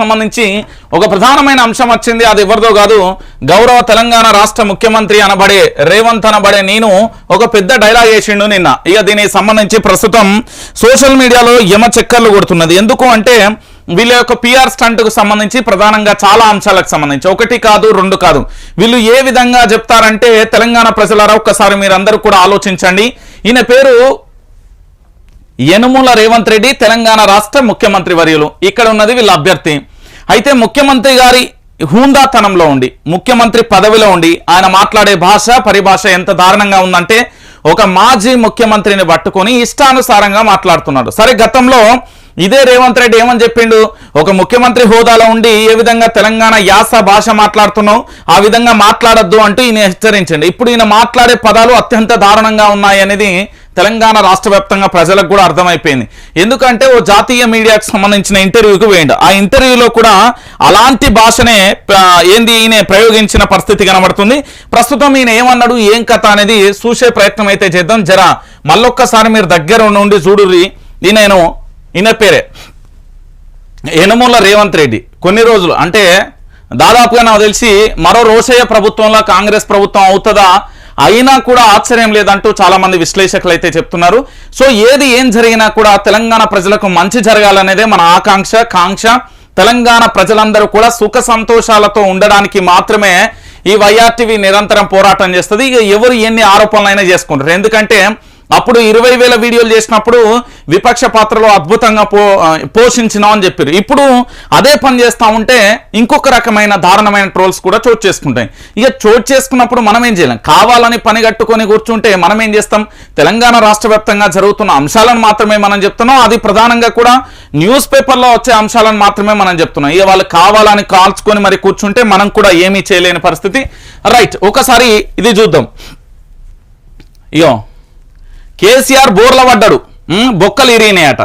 సంబంధించి ఒక ప్రధానమైన అంశం వచ్చింది. అది ఎవరిదో కాదు గౌరవ తెలంగాణ రాష్ట్ర ముఖ్యమంత్రి అనబడే రేవంత్ అనబడే నేను ఒక పెద్ద డైలాగ్ వేసిండు నిన్న. ఇక దీనికి సంబంధించి ప్రస్తుతం సోషల్ మీడియాలో యమ చక్కర్లు కొడుతున్నది. ఎందుకు అంటే వీళ్ళ యొక్క పిఆర్ స్టంట్కు సంబంధించి ప్రధానంగా చాలా అంశాలకు సంబంధించి. ఒకటి కాదు రెండు కాదు. వీళ్ళు ఏ విధంగా చెప్తారంటే తెలంగాణ ప్రజలారా ఒక్కసారి మీరందరూ కూడా ఆలోచించండి. ఈయన పేరు యనుమూల రేవంత్ రెడ్డి తెలంగాణ రాష్ట్ర ముఖ్యమంత్రి వర్యులు. ఇక్కడ ఉన్నది వీళ్ళ అభ్యర్థి. అయితే ముఖ్యమంత్రి గారి హూందాతనంలో ఉండి ముఖ్యమంత్రి పదవిలో ఉండి ఆయన మాట్లాడే భాష పరిభాష ఎంత దారుణంగా ఉందంటే ఒక మాజీ ముఖ్యమంత్రిని పట్టుకొని ఇష్టానుసారంగా మాట్లాడుతున్నాడు. సరే గతంలో ఇదే రేవంత్ రెడ్డి ఏమని చెప్పిండు? ఒక ముఖ్యమంత్రి హోదాలో ఉండి ఏ విధంగా తెలంగాణ యాస భాష మాట్లాడుతున్నావు? ఆ విధంగా మాట్లాడొద్దు అంటూ ఈయన హెచ్చరించండి. ఇప్పుడు ఈయన మాట్లాడే పదాలు అత్యంత దారుణంగా ఉన్నాయి అనేది తెలంగాణ రాష్ట్ర వ్యాప్తంగా ప్రజలకు కూడా అర్థమైపోయింది. ఎందుకంటే ఓ జాతీయ మీడియాకు సంబంధించిన ఇంటర్వ్యూకి వేయండి ఆ ఇంటర్వ్యూలో కూడా అలాంటి భాషనే ఏంది ఈయన ప్రయోగించిన పరిస్థితి కనబడుతుంది. ప్రస్తుతం ఈయన ఏమన్నాడు ఏం కథ అనేది చూసే ప్రయత్నం అయితే చేద్దాం. జర మళ్ళొక్కసారి మీరు దగ్గర నుండి చూడుర్రి. ఈయన ఈయన పేరే. యనమూల రేవంత్ రెడ్డి. కొన్ని రోజులు అంటే దాదాపుగా నాకు తెలిసి మరో రోషయ్య ప్రభుత్వంలో కాంగ్రెస్ ప్రభుత్వం అవుతుందా? అయినా కూడా ఆశ్చర్యం లేదంటూ చాలా మంది విశ్లేషకులు అయితే చెప్తున్నారు. సో ఏది ఏం జరిగినా కూడా తెలంగాణ ప్రజలకు మంచి జరగాలనేదే మన ఆకాంక్ష కాంక్ష. తెలంగాణ ప్రజలందరూ కూడా సుఖ సంతోషాలతో ఉండడానికి మాత్రమే ఈ వైఆర్టీవీ నిరంతరం పోరాటం చేస్తుంది. ఇక ఎవరు ఎన్ని ఆరోపణలైనా చేసుకుంటారు. ఎందుకంటే అప్పుడు ఇరవై వేల వీడియోలు చేసినప్పుడు విపక్ష పాత్రలో అద్భుతంగా పో పోషించినాం అని చెప్పారు. ఇప్పుడు అదే పని చేస్తా ఉంటే ఇంకొక రకమైన దారుణమైన ట్రోల్స్ కూడా చోటు చేసుకుంటాయి. ఇక చోటు చేసుకున్నప్పుడు మనం ఏం చేయలేం. కావాలని పని కట్టుకొని కూర్చుంటే మనం ఏం చేస్తాం? తెలంగాణ రాష్ట్ర జరుగుతున్న అంశాలను మాత్రమే మనం చెప్తున్నాం. అది ప్రధానంగా కూడా న్యూస్ పేపర్లో వచ్చే అంశాలను మాత్రమే మనం చెప్తున్నాం. ఇక వాళ్ళు కావాలని కాల్చుకొని మరి కూర్చుంటే మనం కూడా ఏమీ చేయలేని పరిస్థితి. రైట్ ఒకసారి ఇది చూద్దాం. ఇయో కేసీఆర్ బోర్ల పడ్డాడు. బొక్కలు ఇరిగినాయట.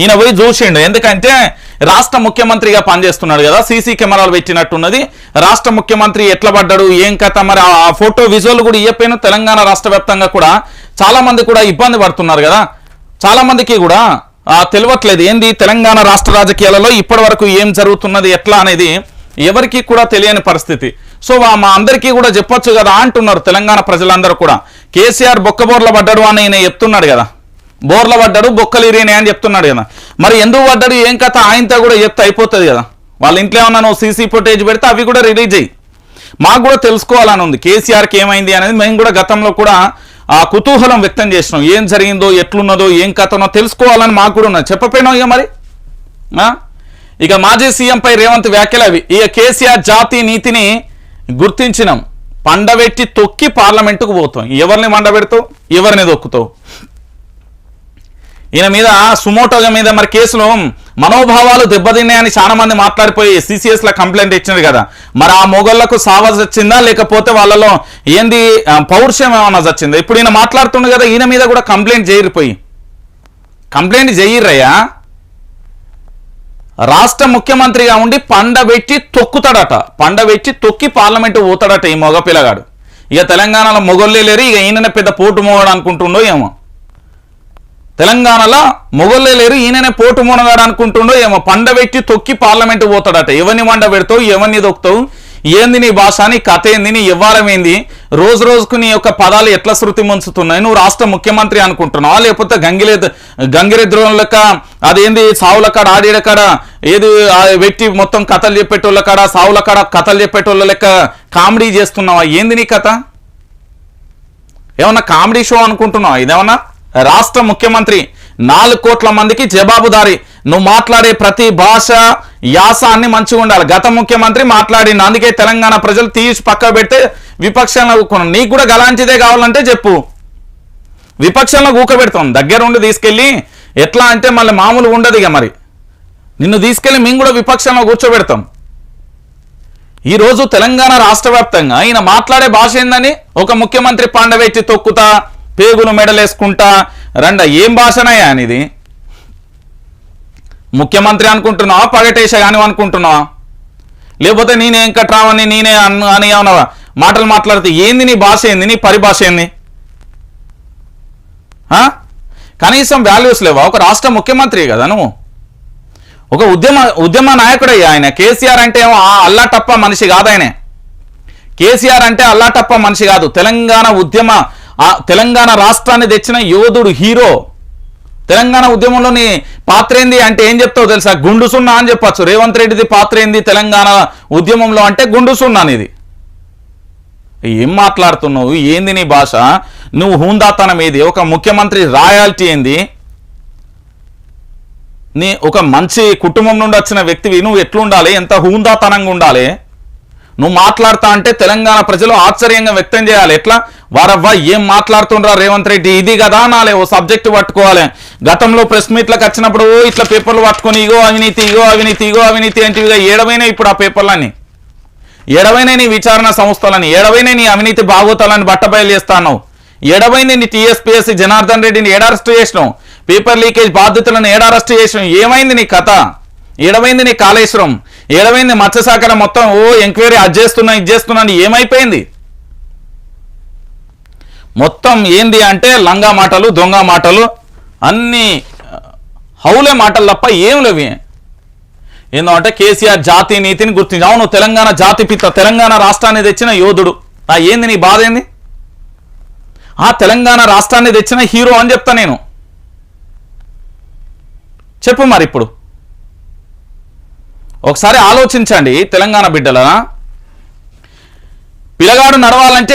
ఈయన పోయి చూసిండు. ఎందుకంటే రాష్ట్ర ముఖ్యమంత్రిగా పనిచేస్తున్నాడు కదా సీసీ కెమెరాలు పెట్టినట్టున్నది. రాష్ట్ర ముఖ్యమంత్రి ఎట్లా పడ్డాడు ఏం కథ మరి? ఆ ఫోటో విజువల్ కూడా ఇయ్యపోయిన తెలంగాణ రాష్ట్ర వ్యాప్తంగా కూడా చాలా మంది కూడా ఇబ్బంది పడుతున్నారు కదా. చాలా మందికి కూడా ఆ, తెలియట్లేదు. ఏంది? తెలంగాణ రాష్ట్ర రాజకీయాలలో ఇప్పటి వరకు ఏం జరుగుతున్నది ఎట్లా అనేది ఎవరికి కూడా తెలియని పరిస్థితి. సో మా అందరికీ కూడా చెప్పొచ్చు కదా అంటున్నారు తెలంగాణ ప్రజలందరూ కూడా. కేసీఆర్ బొక్క బోర్ల పడ్డాడు అని ఈయన చెప్తున్నాడు కదా. బోర్ల పడ్డాడు బొక్కలు ఇరిగినాయి అని చెప్తున్నాడు కదా. మరి ఎందుకు పడ్డాడు? ఏం కథ? ఆయనతో కూడా చెప్తే అయిపోతుంది కదా. వాళ్ళ ఇంట్లో ఏమన్నా నువ్వు సీసీ ఫుటేజ్ పెడితే అవి కూడా రిలీజ్ అయ్యి మాకు కూడా తెలుసుకోవాలని ఉంది. కేసీఆర్కి ఏమైంది అనేది మేము కూడా గతంలో కూడా ఆ కుతూహలం వ్యక్తం చేసినాం. ఏం జరిగిందో ఎట్లున్నదో ఏం కథనో తెలుసుకోవాలని మాకు కూడా ఉన్నది. చెప్పపోయినావు ఇక మరి? ఇక మాజీ సీఎంపై రేవంత్ వ్యాఖ్యలు అవి. ఇక కేసీఆర్ జాతీయ నీతిని గుర్తించినాం. పండబెట్టి తొక్కి పార్లమెంటుకు పోతాం. ఎవరిని మండబెడతావు ఎవరిని తొక్కుతావు? ఈయన మీద సుమోటోగా మీద మరి కేసులో మనోభావాలు దెబ్బతిన్నాయని చాలా మంది మాట్లాడిపోయి సిసిఎస్లో కంప్లైంట్ ఇచ్చినారు కదా. మరి ఆ మొగళ్ళకు సావాజ్ వచ్చిందా లేకపోతే వాళ్ళలో ఏంది పౌరుషం ఏమన్నా వచ్చిందా ఇప్పుడు ఈయన మాట్లాడుతుండు కదా ఈయన మీద కూడా కంప్లైంట్ చేయరిపోయి కంప్లైంట్ చేయర్రయ్యా రాష్ట్ర ముఖ్యమంత్రిగా ఉండి పండబెట్టి తొక్కుతాడట. పండబెట్టి తొక్కి పార్లమెంట్ పోతాడట ఈ మగ పిల్లగాడు. ఇక తెలంగాణలో మొగోళ్ళే లేరు ఇక ఈయననే పెద్ద పోటు మోగడు అనుకుంటుండో ఏమో. తెలంగాణలో మొగోళ్ళే లేరు ఈయననే పోటు మోనగాడు అనుకుంటుండో ఏమో. పండబెట్టి తొక్కి పార్లమెంట్ పోతాడట. ఎవరిని మండ పెడతావు ఎవరిని దొక్కుతావు? ఏంది నీ భాష నీ కథ ఏంది నీ ఇవ్వాలమేంది? రోజు రోజుకు నీ యొక్క పదాలు ఎట్లా శృతి ముంచుతున్నాయి? నువ్వు రాష్ట్ర ముఖ్యమంత్రి అనుకుంటున్నావా? లేకపోతే గంగిలే గంగిరెద్రోహం లెక్క అదేంది సావుల కాడ ఆడేడ కాడ ఏది వ్యక్తి మొత్తం కథలు చెప్పేటోళ్ళ కాడ సావుల కాడ కథలు చెప్పేటోళ్ళ లెక్క కామెడీ చేస్తున్నావా? ఏంది నీ కథ? ఏమన్నా కామెడీ షో అనుకుంటున్నావా? ఇదేమన్నా? రాష్ట్ర ముఖ్యమంత్రి నాలుగు కోట్ల మందికి జవాబుదారి నువ్వు మాట్లాడే ప్రతి భాష యాస అన్ని మంచిగా ఉండాలి. గత ముఖ్యమంత్రి మాట్లాడింది అందుకే తెలంగాణ ప్రజలు తీసి పక్క పెడితే విపక్షంలో కూకున్నాం నీకు కూడా గలాంటిదే కావాలంటే చెప్పు. విపక్షంలో కూకబెడతాం దగ్గరుండి తీసుకెళ్ళి ఎట్లా అంటే మళ్ళీ మామూలు ఉండదు ఇక మరి. నిన్ను తీసుకెళ్ళి మేము కూడా విపక్షంలో కూర్చోబెడతాం. ఈరోజు తెలంగాణ రాష్ట్ర వ్యాప్తంగా ఈయన మాట్లాడే భాష ఏందని ఒక ముఖ్యమంత్రి పాండవేచ్చి తొక్కుతా పేగులు మెడలేసుకుంటా రండ ఏం భాషనయ్యా అనేది ముఖ్యమంత్రి అనుకుంటున్నావా? పగటేశ కానీ అనుకుంటున్నావా? లేకపోతే నేనే వెంకట్రావని నేనే అని ఏమన్నా మాటలు మాట్లాడితే ఏంది నీ భాష ఏంది? నీ పరిభాష ఏంది? కనీసం వాల్యూస్ లేవా? ఒక రాష్ట్ర ముఖ్యమంత్రి కదా నువ్వు. ఒక ఉద్యమ ఉద్యమ నాయకుడయ్యా ఆయన. కేసీఆర్ అంటే ఏమో ఆ అల్లాటప్ప మనిషి కాదు ఆయనే. కేసీఆర్ అంటే అల్లాటప్ప మనిషి కాదు. తెలంగాణ ఉద్యమ ఆ తెలంగాణ రాష్ట్రాన్ని తెచ్చిన యోధుడు హీరో. తెలంగాణ ఉద్యమంలోని పాత్ర ఏంది అంటే ఏం చెప్తావు తెలుసా? గుండు సున్నా అని చెప్పొచ్చు. రేవంత్ రెడ్డిది పాత్ర ఏంది తెలంగాణ ఉద్యమంలో అంటే గుండు సున్నా అనేది ఏం మాట్లాడుతున్నావు? ఏంది నీ భాష? నువ్వు హూందాతనం ఏది? ఒక ముఖ్యమంత్రి రాయాలిటీ ఏంది? నీ ఒక మంచి కుటుంబం నుండి వచ్చిన వ్యక్తివి నువ్వు ఎట్లుండాలి? ఎంత హూందాతనంగా ఉండాలి? నువ్వు మాట్లాడతా అంటే తెలంగాణ ప్రజలు ఆశ్చర్యంగా వ్యక్తం చేయాలి. ఎట్లా? వారవ్వ ఏం మాట్లాడుతుండ్రా రేవంత్ రెడ్డి? ఇది కదా నాలే ఓ సబ్జెక్ట్ పట్టుకోవాలి. గతంలో ప్రెస్ మీట్లకు వచ్చినప్పుడు ఓ ఇట్లా పేపర్లు పట్టుకొని ఇగో అవినీతి ఇగో అవినీతి ఇగో అవినీతి అంటే ఏడవైనా ఇప్పుడు ఆ పేపర్లన్నీ. ఏడవైనా నీ విచారణ సంస్థలని ఏడవైనా నీ అవినీతి బాగోతాలని బట్టబయలు చేస్తాను ఏడవైనా నీ టీఎస్పీఎస్సీ జనార్దన్ రెడ్డిని ఏడారెస్ట్ చేసినావు? పేపర్ లీకేజ్ బాధ్యతలను ఏడారెస్ట్ చేసినావు? ఏమైంది నీ కథ? ఏడమైంది నీ కాళేశ్వరం? ఏడమైంది మత్స్యశాఖ మొత్తం? ఓ ఎంక్వైరీ అది చేస్తున్నా ఇది చేస్తున్నా ఏమైపోయింది? మొత్తం ఏంది అంటే లంగా మాటలు దొంగ మాటలు అన్ని హౌలే మాటలు తప్ప ఏం లేవి. ఏందో అంటే కేసీఆర్ జాతి నీతిని గుర్తించి అవును తెలంగాణ జాతి పిత తెలంగాణ రాష్ట్రాన్ని తెచ్చిన యోధుడు. ఆ ఏంది నీ బాధ ఏంది? ఆ తెలంగాణ రాష్ట్రాన్ని తెచ్చిన హీరో అని చెప్తా నేను. చెప్పు మరి ఇప్పుడు. ఒకసారి ఆలోచించండి తెలంగాణ బిడ్డలనా పిల్లగాడు నడవాలంటే